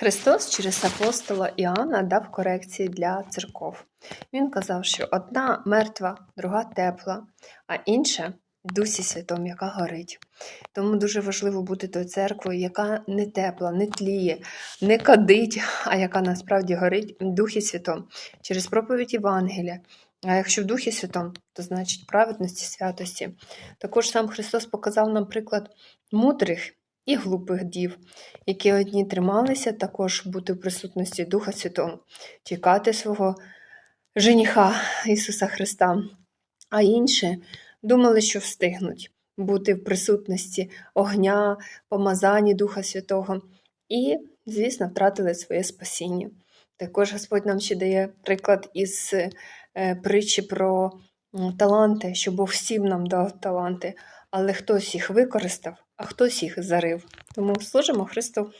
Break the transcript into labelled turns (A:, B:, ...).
A: Христос через апостола Іоанна дав корекції для церков. Він казав, що одна мертва, друга тепла, а інша Дусі Святому, яка горить. Тому дуже важливо бути тою церквою, яка не тепла, не тліє, не кадить, а яка насправді горить в Духі Святому через проповідь Євангелія. А якщо в Духі Святому, то значить праведності, святості. Також сам Христос показав нам приклад мудрих і глупих дів, які одні трималися також бути в присутності Духа Святого, чекати свого жениха Ісуса Христа, а інші думали, що встигнуть бути в присутності огня, помазанні Духа Святого і, звісно, втратили своє спасіння. Також Господь нам ще дає приклад із е, притчі про таланти, що Бог всім нам дав таланти, але хтось їх використав, а хтось їх зарив. Тому служимо Христу.